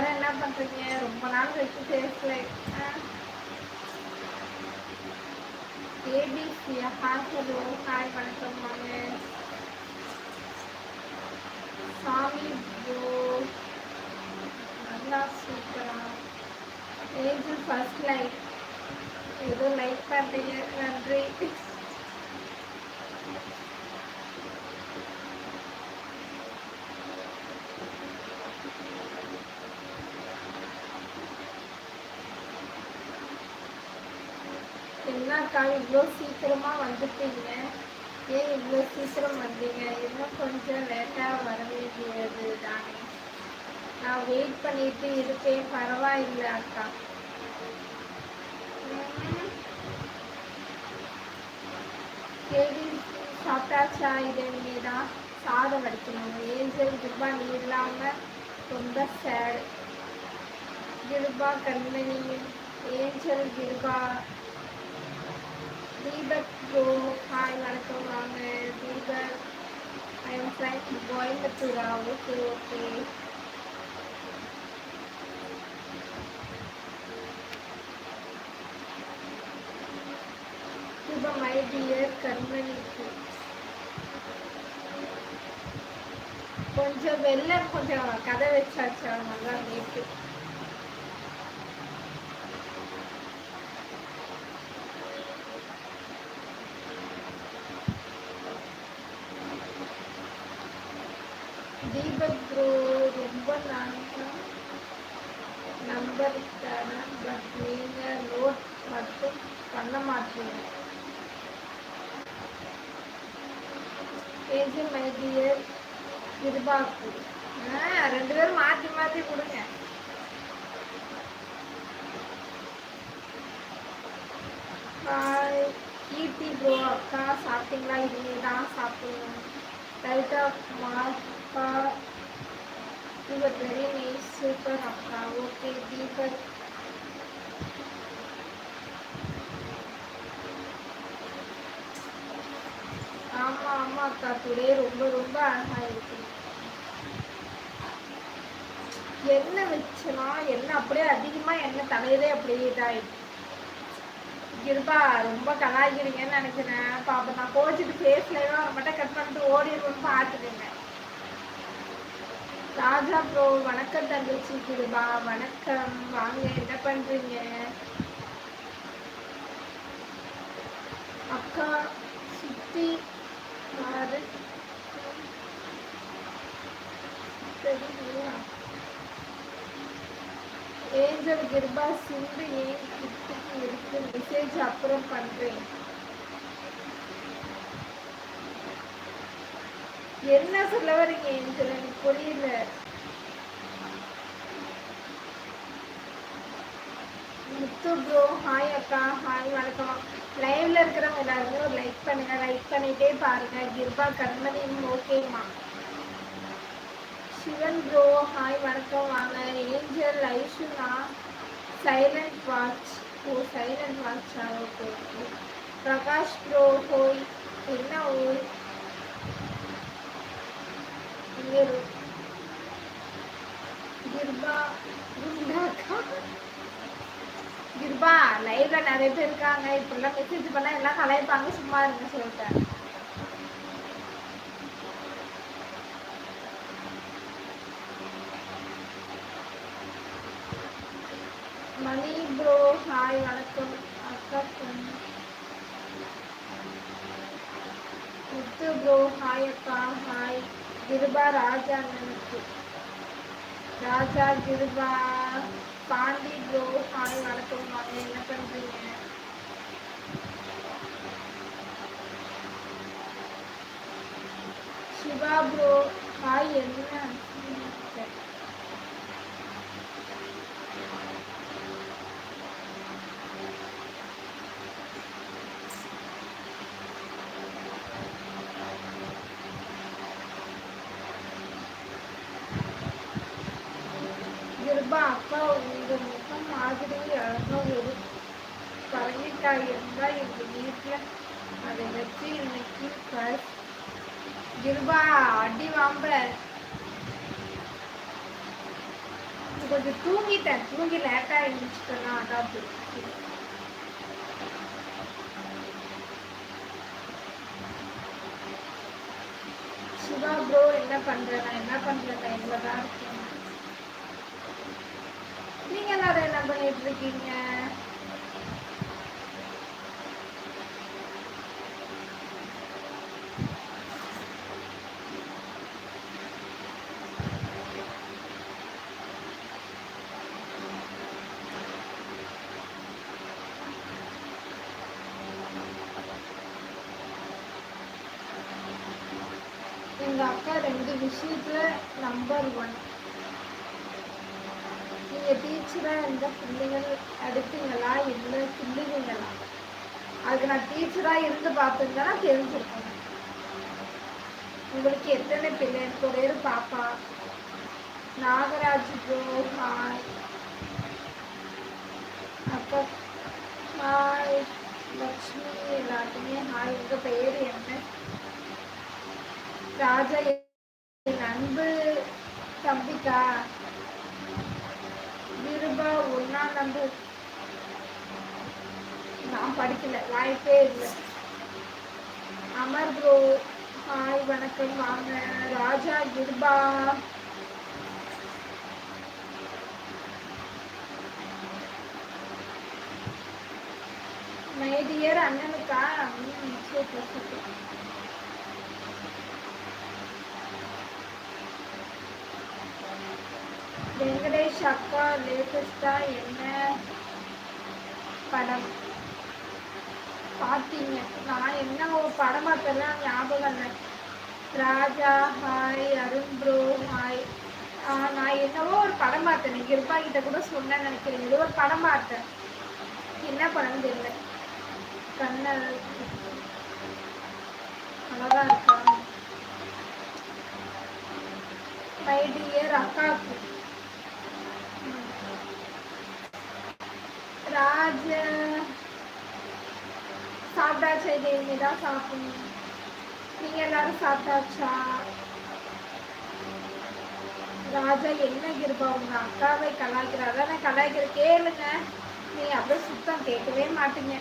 எல்லாரும் என்ன பண்றீங்க? ரொம்ப நாள் கழிச்சு பேசல. ஏபிசி ஹாய் ஹலோ ஹாய் வணக்கம் வாங்க. சாமி ப்ரோ நல்லா சூப்பரா. ஏஞ்சல் ஃபர்ஸ்ட் லைக் ஏதோ லைக் பண்ணுறீங்க நன்றி என்னக்கா இவ்வளோ சீக்கிரமா வந்துட்டீங்க. ஏன் இவ்வளோ சீக்கிரம் வந்தீங்க? இன்னும் கொஞ்சம் லேட்டாக வர வேண்டியது தானே. நான் வெயிட் பண்ணிட்டு இருப்பேன். பரவாயில்ல அக்கா. ம். கேள்வி சாப்பிட்டாச்சா? இது தான் சாதம் வடிக்கணும். ஏஞ்சல் கிருபா நீ இல்லாமல் ரொம்ப sad Kiruba Kanmani Angel Kiruba. Deepak bro hi வணக்கம் வாங்க Deepak I am friend கோயம்புத்தூரா okay okay Shubham I dear கண்மணிக்கு கொஞ்சம் வெளில கொஞ்சம் கதை வச்சாச்சா? நல்லா நேற்று தீபக் ப்ரோ ரொம்ப நாங்க நம்பர் தரேன் பட் நீங்கள் நோட் மட்டும் பண்ண மாட்டீங்க ஏஜி மை டியர் கிருபாக்கு ஆ ரெண்டு பேரும் மாற்றி மாற்றி கொடுங்க ஹாய் கீர்த்தி ப்ரோ அக்கா சாப்பிட்டீங்களா இனிமே தான் சாப்பிடணும் லைட்டா மாப்பா யுவர் வெரி நைஸ் சூப்பர் அக்கா ஓகே தீபக் அக்கா டுடே ரொம்ப ரொம்ப அழகா இருக்கு எண்ணெய் வச்சுனா எண்ணெய் அப்படியே அதிகமா எண்ணெய் தலையிலே அப்படியே இதாயிடுச்சு இருப்பா ரொம்ப கலாய்க்கிறீங்கன்னு நினைக்கிறேன். பாப்பா நான் கோச்சிட்டு ஃபேஸ்ல மட்டும் கட் பண்ணிட்டு ஓடிடுவோம்னு பார்த்துக்கங்க. ராஜா ப்ரோ வணக்கம் தங்கச்சி கிருபா வணக்கம். வாங்க என்ன பண்றீங்க? அக்கா சுத்தி பாரு ஏஞ்சல் கிருபா சிந்து ஏன் கிட்டுக்கு இருக்கு? மெசேஜ் அப்புறம் பண்றேன். என்ன சொல்ல வரீங்க ஏஞ்சல்? எனக்கு புரியல. முத்து ப்ரோ ஹாய் அக்கா ஹாய் வணக்கம். லைவ்ல இருக்கிறவங்க எல்லாருமே ஒரு லைக் பண்ணுங்க லைக் பண்ணிட்டே பாருங்க. கிருபா கண்மணி ஓகேம்மா சிவன் ப்ரோ ஹாய் வணக்கம். வாங்க. ஏஞ்சல் ஐஷுனா சைலண்ட் வாட்ச் ஓ சைலண்ட் வாட்சா ஓகே ஓகே. பிரகாஷ் ப்ரோ ஹோய் என்ன ஊர்? கிர்பா கிருபா குண்டாக்கா கிருபா லைவ்ல நிறைய பேர் இருக்காங்க. இப்பெல்லாம் மெசேஜ் பண்ணா எல்லாம் கலாய்ப்பாங்க. சும்மா இருங்க சொல்லிட்டேன் மணி ப்ரோ ஹாய் வணக்கம். அக்கா பொண்ணு. முத்து ப்ரோ ஹாய் அக்கா ஹாய் கிருபா ராஜா எனக்கு ராஜா கிருபா. பாண்டி ப்ரோ ஹாய் வணக்கம். வாங்க என்ன பண்றீங்க சிவா ப்ரோ ஹாய் என்ன கிருபா அக்கா உங்க முகம் மாதிரி அழகா ஒரு கரங்கி தேங்காய் இருந்தால் எங்கள் வீட்டில் அதை வச்சு இன்னைக்கு பஸ் கிருபா அடி வாம்ப கொஞ்சம் தூங்கிட்டேன். தூங்கி லேட்டாக எழுந்திரிச்சிட்டேன்னா அதான் போச்சு சிவா ப்ரோ என்ன பண்ணுறேன் நான் என்ன பண்றேன் இவ்வளோதான் தான் இருக்கேன். நீங்கள் எல்லாரும் என்ன பண்ணிட்டு இருக்கீங்க? எங்க அக்கா ரெண்டு விஷயத்துல நம்பர் ஒன் நீங்க டீச்சரா இருந்த பிள்ளைகள் எடுத்தீங்களா இல்லை பிள்ளைங்களா அதுக்கு நான் டீச்சரா இருந்து பார்த்துருந்தேன்னா தெரிஞ்சிருக்கேன். உங்களுக்கு எத்தனை பிள்ளை எனக்கு ஒரே ஒரு பாப்பா. நாகராஜ் ப்ரோ ஹாய் அக்கா ஹாய் லக்ஷ்மி எல்லாருக்குமே ஹாய் உங்க பெயர் என்ன? ராஜா என் அன்பு தம்பிக்கா விருபா ஒன்னா நம்பு நான் படிக்கல வாய்ப்பே இல்லை. அமர் ப்ரோ ஹாய் வணக்கம். வாங்க. ராஜா கிருபா மைடியர் அண்ணனுக்கா அண்ணன் சூப்பர் சூப்பர் வெங்கடேஷ் அக்கா லேட்டஸ்டா என்ன படம்? பார்த்தீங்க நான் என்ன ஒரு படம் பார்த்தெல்லாம் ஞாபகம் இல்லை. Raja hi Arun bro hi. நான் என்னவோ ஒரு படம் பார்த்தேன். கிருபா கிட்ட கூட சொன்னேன் நினைக்கிறேன். ஏதோ ஒரு படம் பார்த்தேன். என்ன படம் தெரியல. கண்ண அழகா இருக்கா? மை டியர் அக்காவுக்கு ராஜ. சாப்பிட்டாச்சா? இது இனிதான் சாப்பிடணும். நீங்க எல்லாரும் சாப்பிட்டாச்சா? ராஜா என்ன கிருபா? உங்க அக்காவை கலாய்க்கிறா. அதான் கலாய்க்கிற? கேளுங்க. நீ அப்படியே சுத்தம் கேட்கவே மாட்டீங்க.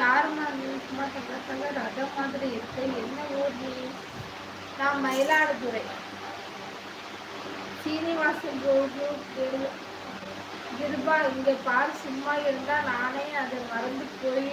யாருமா சும்மா தங்க ரதம் மாதிரி இருக்கு. என்ன ஊர் நீ நான் மயிலாடுதுறை. சீனிவாசன் ரோடு கேளு கிருபா இங்க பாரு சும்மா இருந்தா நானே அதை மறந்து போய்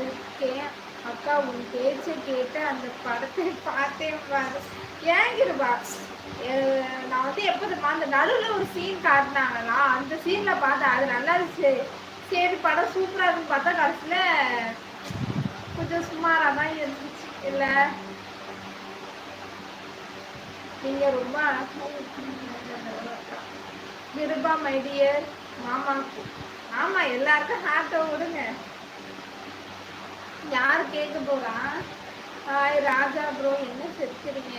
இருக்கேன் அக்கா உன் பேச்சை கேட்டு அந்த படத்தை பார்த்தேன் பாரு. ஏன் கிருபா நான் வந்து எப்போதுமா அந்த நடுவில் ஒரு சீன் காட்டினாங்களா அந்த சீன்ல பார்த்தேன் அது நல்லா இருந்துச்சு. சரி படம் சூப்பரா இருக்குன்னு பார்த்தா கடைசியில கொஞ்சம் சுமாரா தான் இருந்துச்சு. இல்லை? நீங்க ரொம்ப அழகா இருக்கீங்க. கிருபா மைடியர் மாமாக்கு ஆமா எல்லாருக்கும் ஹார்ட்டை விடுங்க. யார் கேட்க போறா? ஹாய் ராஜா ப்ரோ என்ன செத்துறீங்க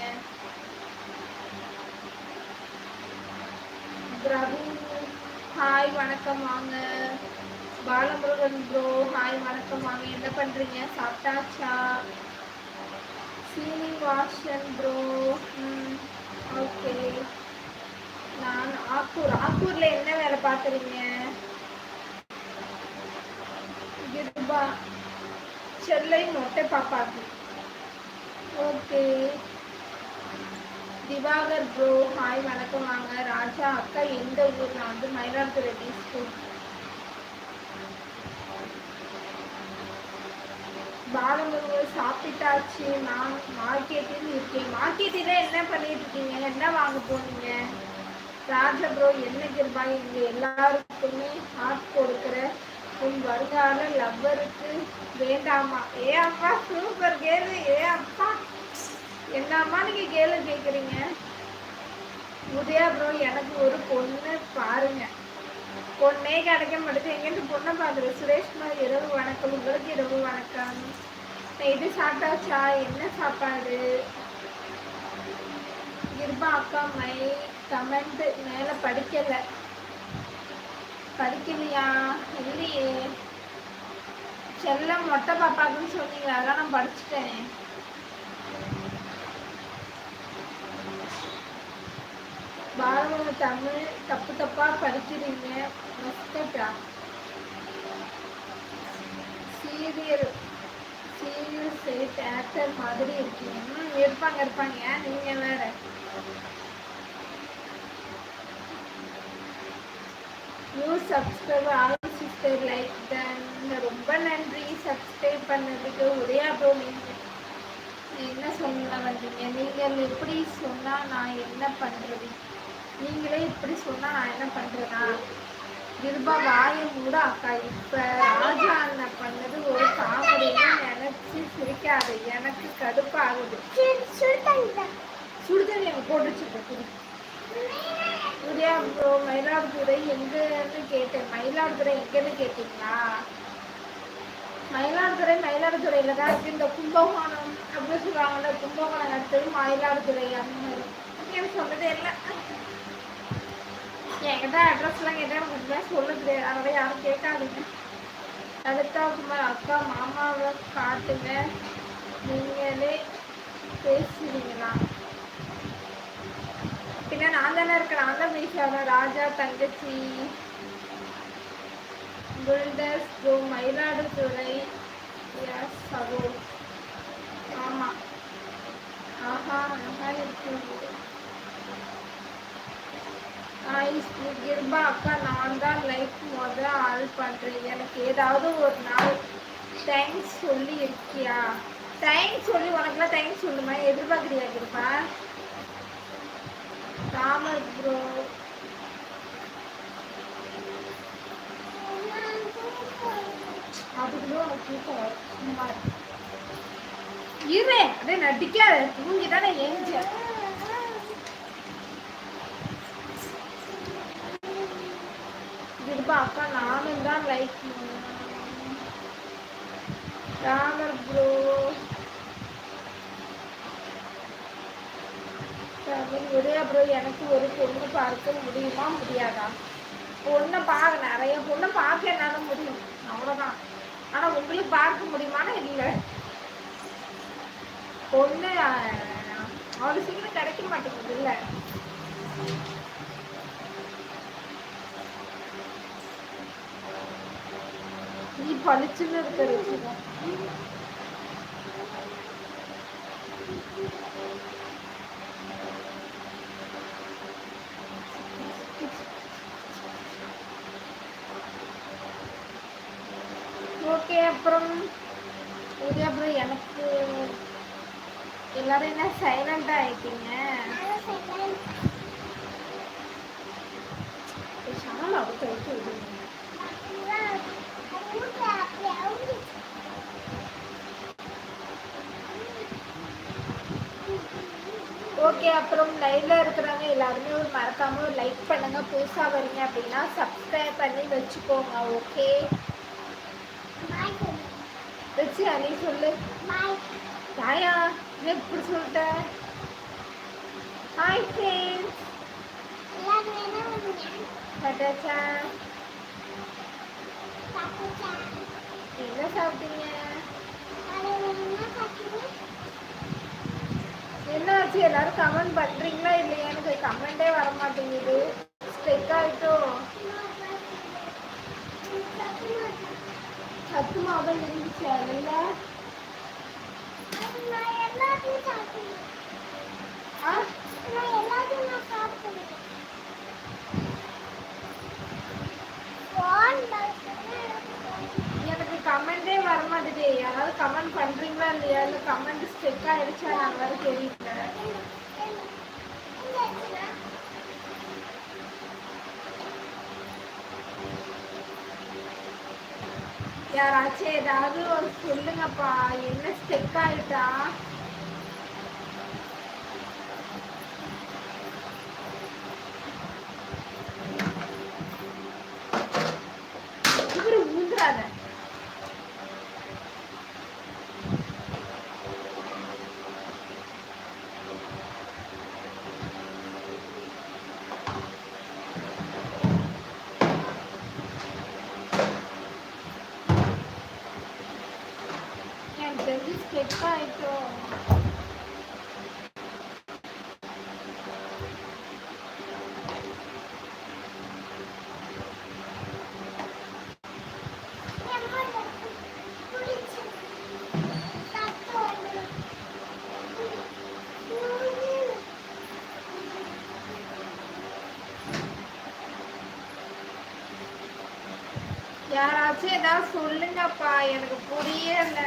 பிரவீன் ஹாய் வணக்கம் வாங்க. பாலமுருகன் ப்ரோ ஹாய் வணக்கம் வாங்க. என்ன பண்றீங்க? சாப்பிட்டாச்சா? சீனிவாசன் ப்ரோ ஓகே நான் ஆக்கூர் ஆக்கூர்ல என்ன வேலை பார்க்குறீங்க? கிருபா செல்லை மொட்டை பாப்பாக்கு. ஓகே. திவாகர் ப்ரோ ஹாய் வணக்கம். வாங்க. ராஜா அக்கா எந்த ஊர் நான் வந்து மயிலாடுதுறை ஸ்கூல் பாலமுருகன் சாப்பிட்டாச்சு. நான் மார்க்கெட்டில் இருக்கேன். மார்க்கெட்டில் என்ன பண்ணிட்டு இருக்கீங்க? என்ன வாங்க போனீங்க? ராஜா ப்ரோ என்ன கிருபா இங்க எல்லாருக்குமே ஹார்ட் கொடுக்குற உன் வருங்கால லவ்வருக்கு வேண்டாமா ஏ அப்பா சூப்பர் கேளு. ஏ அப்பா. என்னம்மா நீங்க கேளு கேக்குறீங்க? உதயா ப்ரோ எனக்கு ஒரு பொண்ணு பாருங்க. பொண்ணே கிடைக்க மாட்டேது எங்கிட்ட பொண்ணை பார்க்குறேன் சுரேஷ்குமார் இரவு வணக்கம். உங்களுக்கு இரவு வணக்கம். இது சாப்பிட்டாச்சா? என்ன சாப்பாடு? இருப்பா அக்கா மை. கமெண்ட் மேலே படிக்கல. படிக்கலையா? இல்லையே. செல்லம் மொட்டை பாப்பாக்குன்னு சொன்னீங்க அதெல்லாம் நான் படிச்சுட்டேன். பாரதம் தமிழ் தப்பு தப்பா படிக்கிறீங்க. மஸ்கட்டா சீரியல் சீரியல் சேட் ஆக்டர் மாதிரி இருக்கீங்க இருப்பாங்க இருப்பாங்க. நீங்க வேற. New subscriber all sister like தன் ரொம்ப நன்றி. சப்ஸ்கிரைப் பண்ணதுக்கு ஒரே ப்ரோ நீங்கள் என்ன சொல்ல வந்தீங்க? நீங்கள் எப்படி சொன்னால் நான் என்ன பண்ணுறது நீங்களே இப்படி சொன்னால் நான் என்ன பண்ணுறதா கிருபா வாயை மூட அக்கா இப்போ ராஜா அண்ணன் பண்ணது ஒரு காமெடின்னு நினச்சி சிரிக்காது. எனக்கு கடுப்பாகுது. சுடுதண்ணி அங்கே போட்டு வச்சுருக்கேன் சூர்யா ப்ரோ மயிலாடுதுறை எங்கன்னு கேட்டேன். மயிலாடுதுறை எங்கன்னு கேட்டீங்களா? மயிலாடுதுறை மயிலாடுதுறையில தான் இருக்கு இந்த கும்பகோணம் அப்படின்னு சொல்லுவாங்கல்ல கும்பகோணம் அடுத்தது மயிலாடுதுறை அந்த மாதிரி. எனக்கு சொன்னதே இல்லை. என்கிட்ட அட்ரஸ்லாம் கேட்டால் எனக்கு உண்மையாக சொல்ல தெரியாது. அதனால யாரும் கேட்காதீங்க. அடுத்தா குமார் அக்கா மாமாவை காட்டுங்க. நீங்களே பேசுவீங்களா பின்ன நான் தானே இருக்கேன். நான் தான் பேசுவேன் ராஜா தங்கச்சி பில்டர்ஸ் கோ மயிலாடுதுறை எஸ் சகோ. ஆமாம் ஆஹா அழகா இருக்கு. கிருபா அக்கா நான் தான் லைஃப் முதல்ல ஆள் பண்ணுறேன் எனக்கு ஏதாவது ஒரு நாள் தேங்க்ஸ் சொல்லி இருக்கியா? தேங்க்ஸ் சொல்லி உனக்குலாம் தேங்க்ஸ் சொல்லுமா எதிர்பார்க்குறியா கிருபா ராமர் ப்ரோ இரு. அப்படியே நடிக்காத தூங்கி தானே ஏஞ்ச கிருபா அக்கா நானும் தான் லைக் ராமர் ப்ரோ ஒரே ப்ரோ. எனக்கு ஒரு பொண்ணு பார்க்க முடியுமா? முடியாதா? பொண்ணை பார்க்க நிறைய பொண்ணை பார்க்க என்னால் முடியும். அவ்வளோதான் ஆனால் உங்களுக்கு பார்க்க முடியுமான்னு இல்லை. பொண்ணு அவ்வளோ சீக்கிரம் கிடைக்க மாட்டேங்குது இல்லை. நீ பளிச்சுன்னு இருக்க அப்புறம் ஓகே அப்புறம் எனக்கு எல்லாரும் என்ன சைலண்டா ஆயிட்டீங்க? சேனல் அவுத்து அவுத்து விடுங்க ஓகே அப்புறம் லைவ்ல இருக்கிறவங்க எல்லாருமே ஒரு மறக்காம ஒரு லைக் பண்ணுங்க. புதுசா வரீங்க அப்படின்னா சப்ஸ்கிரைப் பண்ணி வச்சுக்கோங்க ஓகே வச்சு அனி சொல்லு. தாயா நீ எப்படி சொல்லிட்ட? ஹாய் ஃப்ரெண்ட்ஸ் பட்டாச்சா என்ன சாப்பிட்டீங்க? என்னாச்சு எல்லாரும் கமெண்ட் பண்றீங்களா இல்லையா எனக்கு கமெண்டே வர மாட்டேங்குது ஸ்டெக் ஆயிட்டோ சத்து மாவு இருந்துச்சு அதில் எனக்கு கமெண்டே வர மாட்டேதே யாராவது கமெண்ட் பண்றீங்களா இல்லையா? இல்லை கமெண்ட் ஸ்டெக் ஆயிடுச்சா நான் வேறு தெரியல. யாராச்சும் ஏதாவது ஒரு சொல்லுங்கப்பா என்ன ஸ்டெக் ஆயிட்டா? செக் யாராச்சும் ஏதாவது சொல்லுங்கப்பா எனக்கு புரியல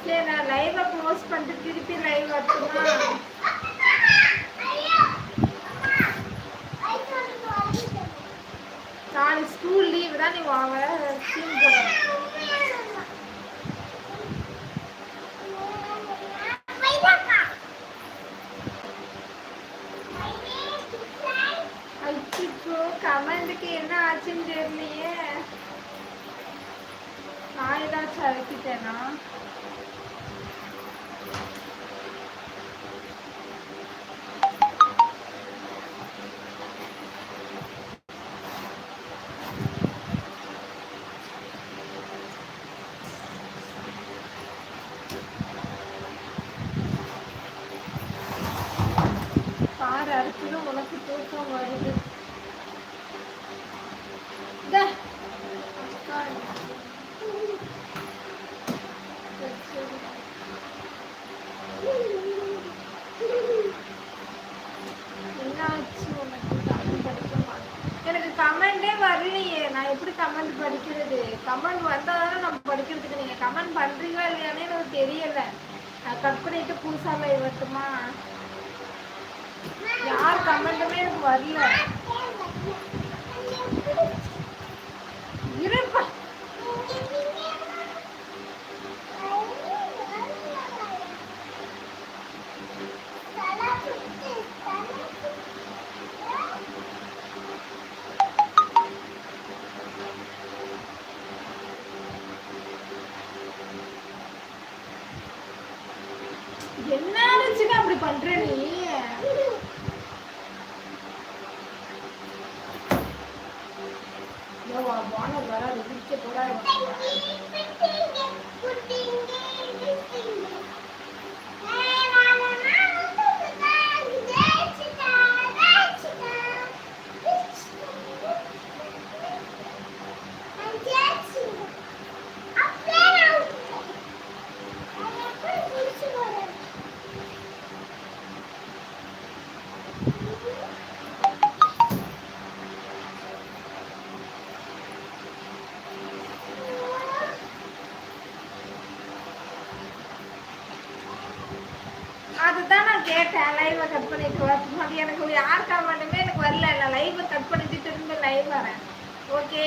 சரி நான் லைவை க்ளோஸ் பண்ணிட்டு திருப்பி லைவ் வரட்டுமா நாளைக்கு ஸ்கூல் லீவு தான் நீ வாங்க சீன் போட அச்சிச்சோ கமெண்ட்டுக்கு என்ன ஆச்சுன்னு தெரியலையே. நான் ஏதாச்சும் அழைச்சிட்டேனா பாரு அடுத்தது உனக்கு தூக்கம் வருது இந்தா. உட்காரு. சரி, சரி. என்ன ஆச்சு உனக்கு தமிழ் படிக்க மாட்டேன் எனக்கு கமெண்டே வரலையே நான் எப்படி கமெண்ட் படிக்கிறது. கமெண்ட் வந்தால் தானே நம்ம படிக்கிறதுக்கு நீங்கள் கமெண்ட் பண்ணுறீங்களா இல்லையானே எனக்கு தெரியல. கட் பண்ணிட்டு புதுசாக லைவ் வரட்டுமா யார் கமெண்ட்டுமே எனக்கு வரல. இருப்பா. you. பண்ற நீ. லைவை கட் பண்ணிட்டு வரணும் எனக்கு யாருக்காக மட்டுமே எனக்கு வரல. நான் லைவை கட் பண்ணிட்டு திரும்ப லைவ் வரேன். ஓகே